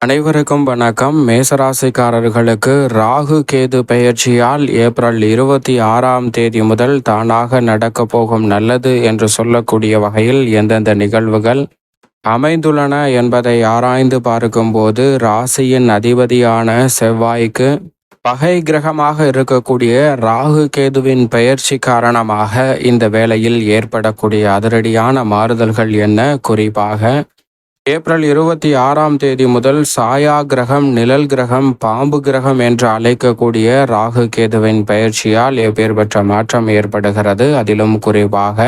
அனைவருக்கும் வணக்கம். மேசராசிக்காரர்களுக்கு ராகு கேது பெயர்ச்சியால் ஏப்ரல் இருபத்தி ஆறாம் தேதி முதல் தானாக நடக்கப் போகும் நல்லது என்று சொல்லக்கூடிய வகையில் எந்தெந்த நிகழ்வுகள் அமைந்துள்ளன என்பதை ஆராய்ந்து பார்க்கும்போது ராசியின் அதிபதியான செவ்வாய்க்கு பகை கிரகமாக இருக்கக்கூடிய ராகு கேதுவின் பெயர்ச்சி காரணமாக இந்த வேளையில் ஏற்படக்கூடிய அதிரடியான மாறுதல்கள் என்ன? குறிப்பாக ஏப்ரல் இருபத்தி ஆறாம் தேதி முதல் சாயா கிரகம் நிழல் கிரகம் பாம்பு கிரகம் என்று அழைக்கக்கூடிய ராகு கேதுவின் பயிற்சியால் எப்பேற்பட்ட மாற்றம் ஏற்படுகிறது. அதிலும் குறிப்பாக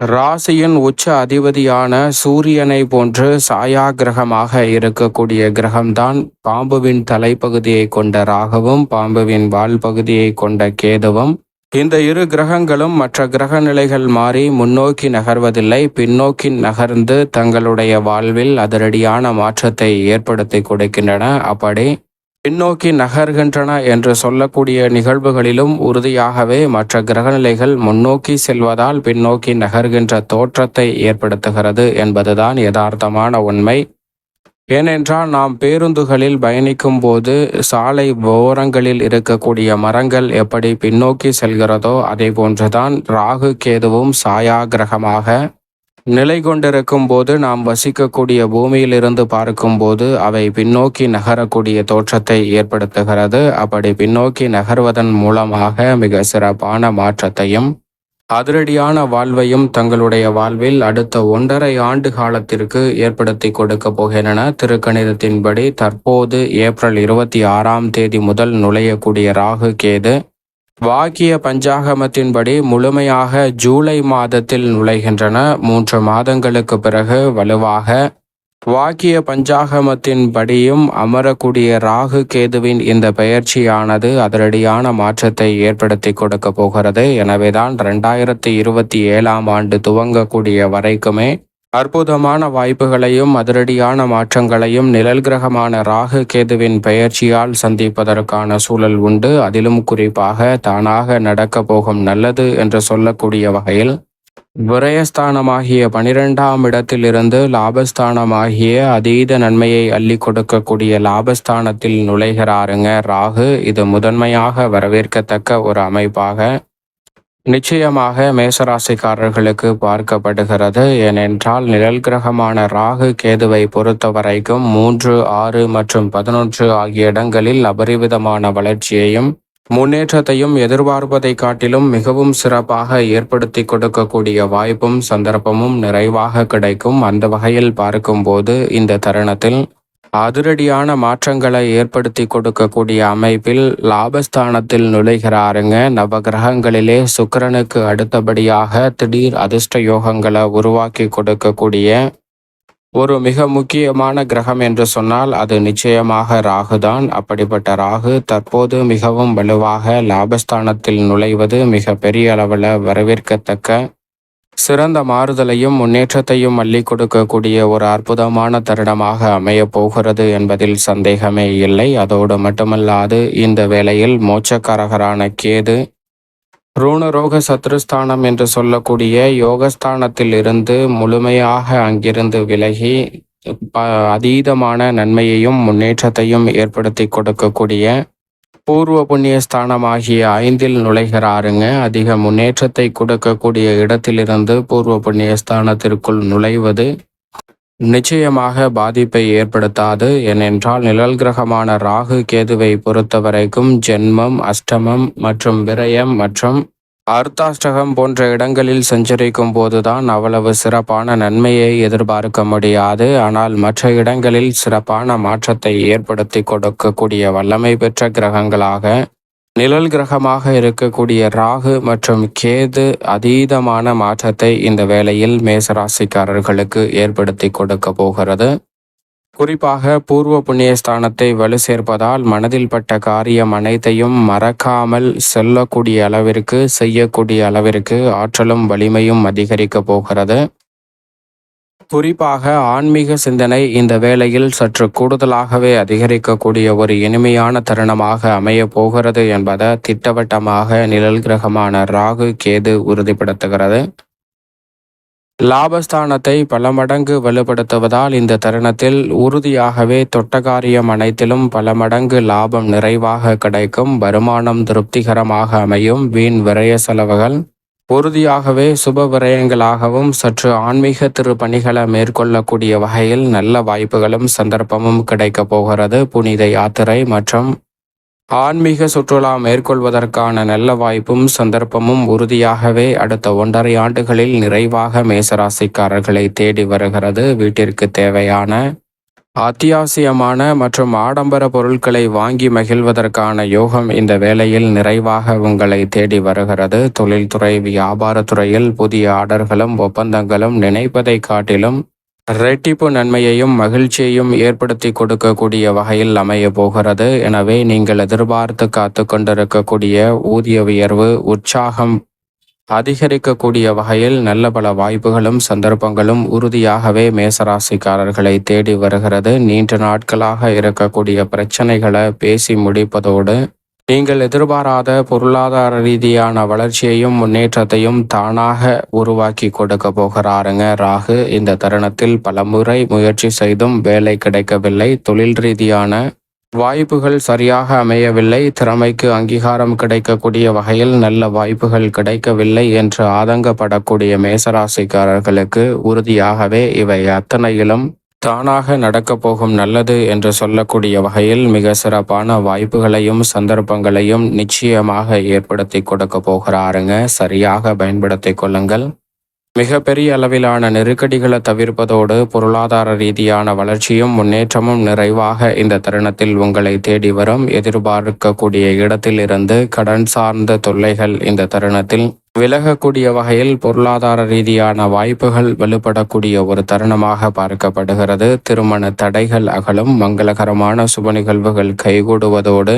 ராசியின் உச்ச அதிபதியான சூரியனை போன்று சாயா கிரகமாக இருக்கக்கூடிய கிரகம்தான் பாம்புவின் தலைப்பகுதியை கொண்ட ராகவும் பாம்புவின் வால் பகுதியை கொண்ட கேதுவும். இந்த இரு கிரகங்களும் மற்ற கிரக நிலைகள் மாறி முன்னோக்கி நகர்வதில்லை. பின்னோக்கி நகர்ந்து தங்களுடைய வாழ்வில் அதிரடியான மாற்றத்தை ஏற்படுத்தி கொடுக்கின்றன. அப்படி பின்னோக்கி நகர்கின்றன என்று சொல்லக்கூடிய நிகழ்வுகளிலும் உறுதியாகவே மற்ற கிரகநிலைகள் முன்னோக்கி செல்வதால் பின்னோக்கி நகர்கின்ற தோற்றத்தை ஏற்படுத்துகிறது என்பதுதான் யதார்த்தமான உண்மை. ஏனென்றால் நாம் பேருந்துகளில் பயணிக்கும் போது சாலை ஓரங்களில் இருக்கக்கூடிய மரங்கள் எப்படி பின்னோக்கி செல்கிறதோ அதே போன்றுதான் ராகு கேதுவும் சாயா கிரகமாக நிலை கொண்டிருக்கும் போது நாம் வசிக்கக்கூடிய பூமியிலிருந்து பார்க்கும்போது அவை பின்னோக்கி நகரக்கூடிய தோற்றத்தை ஏற்படுத்துகிறது. அப்படி பின்னோக்கி நகர்வதன் மூலமாக மிக சிறப்பான மாற்றத்தையும் அதிரடியான வாழ்வையும் தங்களுடைய வாழ்வில் அடுத்த ஒன்றரை ஆண்டு காலத்திற்கு ஏற்படுத்தி கொடுக்க போகின்றன. திருக்கணிதத்தின்படி தற்போது ஏப்ரல் இருபத்தி ஆறாம் தேதி முதல் நுழையக்கூடிய ராகு கேது வாக்கிய பஞ்சாகமத்தின்படி முழுமையாக ஜூலை மாதத்தில் நுழைகின்றன. மூன்று மாதங்களுக்கு பிறகு வலுவாக வாக்கிய பஞ்சாகமத்தின் படியும் அமரக்கூடிய ராகு கேதுவின் இந்த பெயர்ச்சியானது அதிரடியான மாற்றத்தை ஏற்படுத்தி கொடுக்க போகிறது. எனவேதான் ரெண்டாயிரத்தி இருபத்தி ஏழாம் ஆண்டு துவங்கக்கூடிய வரைக்குமே அற்புதமான வாய்ப்புகளையும் அதிரடியான மாற்றங்களையும் நிழல் கிரகமான ராகு கேதுவின் பெயர்ச்சியால் சந்திப்பதற்கான சூழல் உண்டு. அதிலும் குறிப்பாக தானாக நடக்கப் போகும் நல்லது என்று சொல்லக்கூடிய வகையில் விரயஸ்தானமாகிய பனிரெண்டாம் இடத்திலிருந்து லாபஸ்தானமாகிய அதீத நன்மையை அள்ளி கொடுக்கக்கூடிய லாபஸ்தானத்தில் நுழைகிறாருங்க ராகு. இது முதன்மையாக வரவேற்கத்தக்க ஒரு அமைப்பாக நிச்சயமாக மேசராசிக்காரர்களுக்கு பார்க்கப்படுகிறது. ஏனென்றால் நிழல் கிரகமான ராகு கேதுவை பொறுத்த வரைக்கும் மூன்று ஆறு மற்றும் பதினொன்று ஆகிய இடங்களில் அபரிவிதமான வளர்ச்சியையும் முன்னேற்றத்தையும் எதிர்பார்ப்பதை காட்டிலும் மிகவும் சிறப்பாக ஏற்படுத்தி கொடுக்கக்கூடிய வாய்ப்பும் சந்தர்ப்பமும் நிறைவாக கிடைக்கும். அந்த வகையில் பார்க்கும்போது இந்த தருணத்தில் அதிரடியான மாற்றங்களை ஏற்படுத்தி கொடுக்கக்கூடிய அமைப்பில் லாபஸ்தானத்தில் நுழைகிறாருங்க. நவகிரகங்களிலே சுக்கரனுக்கு அடுத்தபடியாக திடீர் அதிர்ஷ்ட யோகங்களை உருவாக்கி கொடுக்கக்கூடிய ஒரு மிக முக்கியமான கிரகம் என்று சொன்னால் அது நிச்சயமாக ராகுதான். அப்படிப்பட்ட ராகு தற்போது மிகவும் வலுவாக லாபஸ்தானத்தில் நுழைவது மிக பெரிய அளவில் வரவேற்கத்தக்க சிறந்த மாறுதலையும் முன்னேற்றத்தையும் அள்ளி கொடுக்கக்கூடிய ஒரு அற்புதமான தருணமாக அமையப் போகிறது என்பதில் சந்தேகமே இல்லை. அதோடு மட்டுமல்லாது இந்த வேளையில் மோட்சக்காரகரான கேது ரூணரோக சத்ருஸ்தானம் என்று சொல்லக்கூடிய யோகஸ்தானத்தில் இருந்து முழுமையாக அங்கிருந்து விலகி அதீதமான நன்மையையும் முன்னேற்றத்தையும் ஏற்படுத்தி கொடுக்கக்கூடிய பூர்வ புண்ணிய ஸ்தானமாகிய ஐந்தில் நுழைகிறாருங்க. அதிக முன்னேற்றத்தை கொடுக்கக்கூடிய இடத்திலிருந்து பூர்வ புண்ணிய ஸ்தானத்திற்குள் நுழைவது நிச்சயமாக பாதிப்பை ஏற்படுத்தாது. ஏனென்றால் நிழல் கிரகமான ராகு கேதுவை பொறுத்தவரைக்கும் ஜென்மம் அஷ்டமம் மற்றும் விரயம் மற்றும் அர்த்தாஷ்டகம் போன்ற இடங்களில் சஞ்சரிக்கும் போதுதான் அவ்வளவு சிறப்பான நன்மையை எதிர்பார்க்க முடியாது. ஆனால் மற்ற இடங்களில் சிறப்பான மாற்றத்தை ஏற்படுத்தி கொடுக்கக்கூடிய வல்லமை பெற்ற கிரகங்களாக நிழல் கிரகமாக இருக்கக்கூடிய ராகு மற்றும் கேது அதீதமான மாற்றத்தை இந்த வேளையில் மேசராசிக்காரர்களுக்கு ஏற்படுத்தி கொடுக்க போகிறது. குறிப்பாக பூர்வ புண்ணிய ஸ்தானத்தை வலு சேர்ப்பதால் மனதில் பட்ட காரியம் அனைத்தையும் மறக்காமல் செல்லக்கூடிய அளவிற்கு செய்யக்கூடிய அளவிற்கு ஆற்றலும் வலிமையும் அதிகரிக்க போகிறது. குறிப்பாக ஆன்மீக சிந்தனை இந்த வேளையில் சற்று கூடுதலாகவே அதிகரிக்கக்கூடிய ஒரு இனிமையான தருணமாக அமைய போகிறது என்பதை திட்டவட்டமாக நிழல் கிரகமான ராகு கேது உறுதிப்படுத்துகிறது. லாபஸ்தானத்தை பல மடங்கு வலுப்படுத்துவதால் இந்த தருணத்தில் உறுதியாகவே தொட்டகாரியம் அனைத்திலும் பல மடங்கு லாபம் நிறைவாக கிடைக்கும். வருமானம் திருப்திகரமாக அமையும். வீண் விரய செலவுகள் உறுதியாகவே சுப விரயங்களாகவும் சற்று ஆன்மீக திருப்பணிகளை மேற்கொள்ளக்கூடிய வகையில் நல்ல வாய்ப்புகளும் சந்தர்ப்பமும் கிடைக்கப் போகிறது. புனித யாத்திரை மற்றும் ஆன்மீக சுற்றுலா மேற்கொள்வதற்கான நல்ல வாய்ப்பும் சந்தர்ப்பமும் உறுதியாகவே அடுத்த ஒன்றரை ஆண்டுகளில் நிறைவாக மேசராசிக்காரர்களை தேடி வருகிறது. வீட்டிற்கு தேவையான அத்தியாவசியமான மற்றும் ஆடம்பர பொருட்களை வாங்கி மகிழ்வதற்கான யோகம் இந்த வேளையில் நிறைவாக உங்களை தேடி வருகிறது. தொழில்துறை வியாபாரத்துறையில் புதிய ஆர்டர்களும் ஒப்பந்தங்களும் நினைப்பதை காட்டிலும் ரெட்டிப்பு நன்மையையும் மகிழ்ச்சியையும் ஏற்படுத்தி கொடுக்கக்கூடிய வகையில் அமைய போகிறது. எனவே நீங்கள் எதிர்பார்த்து காத்து கொண்டிருக்கக்கூடிய ஊதிய உயர்வு உற்சாகம் அதிகரிக்கக்கூடிய வகையில் நல்ல பல வாய்ப்புகளும் சந்தர்ப்பங்களும் உறுதியாகவே மேசராசிக்காரர்களை தேடி வருகிறது. நீண்ட நாட்களாக இருக்கக்கூடிய பிரச்சனைகளை பேசி முடிப்பதோடு நீங்கள் எதிர்பாராத பொருளாதார ரீதியான வளர்ச்சியையும் முன்னேற்றத்தையும் தானாக உருவாக்கி கொடுக்க போகிறாருங்க ராகு. இந்த தருணத்தில் பலமுறை முயற்சி செய்தும் வேலை கிடைக்கவில்லை. தொழில் ரீதியான வாய்ப்புகள் சரியாக அமையவில்லை. திறமைக்கு அங்கீகாரம் கிடைக்கக்கூடிய வகையில் நல்ல வாய்ப்புகள் கிடைக்கவில்லை என்று ஆதங்கப்படக்கூடிய மேசராசிக்காரர்களுக்கு உறுதியாகவே இவை அத்தனையிலும் தானாக நடக்கப் போகும் நல்லது என்று சொல்லக்கூடிய வகையில் மிக சிறப்பான வாய்ப்புகளையும் சந்தர்ப்பங்களையும் நிச்சயமாக ஏற்படுத்தி கொடுக்க போகிறாருங்க. சரியாக பயன்படுத்தி கொள்ளுங்கள். மிகப்பெரிய அளவிலான நெருக்கடிகளை தவிர்ப்பதோடு பொருளாதார ரீதியான வளர்ச்சியும் முன்னேற்றமும் நிறைவாக இந்த தருணத்தில் உங்களை தேடி வரும். எதிர்பார்க்கக்கூடிய இடத்தில் இருந்து கடன் சார்ந்த தொல்லைகள் இந்த தருணத்தில் விலகக்கூடிய வகையில் பொருளாதார ரீதியான வாய்ப்புகள் வலுப்படக்கூடிய ஒரு தருணமாக பார்க்கப்படுகிறது. திருமண தடைகள் அகலும். மங்களகரமான சுப நிகழ்வுகள் கைகூடுவதோடு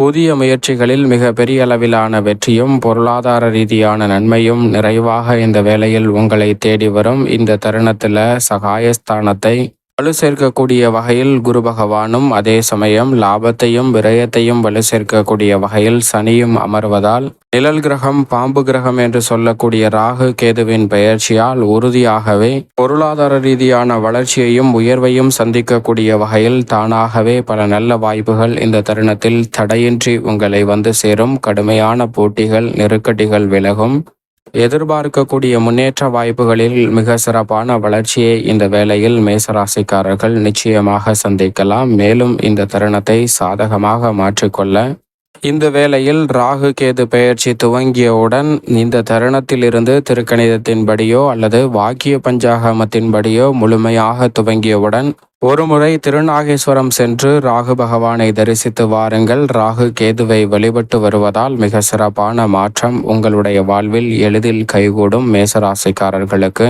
புதிய முயற்சிகளில் மிக பெரிய அளவிலான வெற்றியும் பொருளாதார ரீதியான நன்மையும் நிறைவாக இந்த வேளையில் உங்களை தேடி வரும். இந்த தருணத்தில் சகாயஸ்தானத்தை வலு சேர்க்கக்கூடிய வகையில் குரு பகவானும் அதே சமயம் லாபத்தையும் விரயத்தையும் வலு சேர்க்கக்கூடிய வகையில் சனியும் அமர்வதால் நிழல் கிரகம் பாம்பு கிரகம் என்று சொல்லக்கூடிய ராகு கேதுவின் பெயர்ச்சியால் உறுதியாகவே பொருளாதார ரீதியான வளர்ச்சியையும் உயர்வையும் சந்திக்கக்கூடிய வகையில் தானாகவே பல நல்ல வாய்ப்புகள் இந்த தருணத்தில் தடையின்றி உங்களை வந்து சேரும். கடுமையான போட்டிகள் நெருக்கடிகள் விலகும். எதிர்பார்க்கக்கூடிய முன்னேற்ற வாய்ப்புகளில் மிக சிறப்பான வளர்ச்சியை இந்த வேளையில் மேசராசிக்காரர்கள் நிச்சயமாக சந்திக்கலாம். மேலும் இந்த தருணத்தை சாதகமாக மாற்றிக்கொள்ள இந்த வேளையில் ராகு கேது பெயர்ச்சி துவங்கியவுடன் இந்த தருணத்திலிருந்து திருக்கணிதத்தின்படியோ அல்லது வாக்கிய பஞ்சாகமத்தின்படியோ முழுமையாக துவங்கியவுடன் ஒருமுறை திருநாகேஸ்வரம் சென்று ராகு பகவானை தரிசித்து வாருங்கள். ராகு கேதுவை வழிபட்டு வருவதால் மிக சிறப்பான மாற்றம் உங்களுடைய வாழ்வில் எளிதில் கைகூடும் மேசராசிக்காரர்களுக்கு.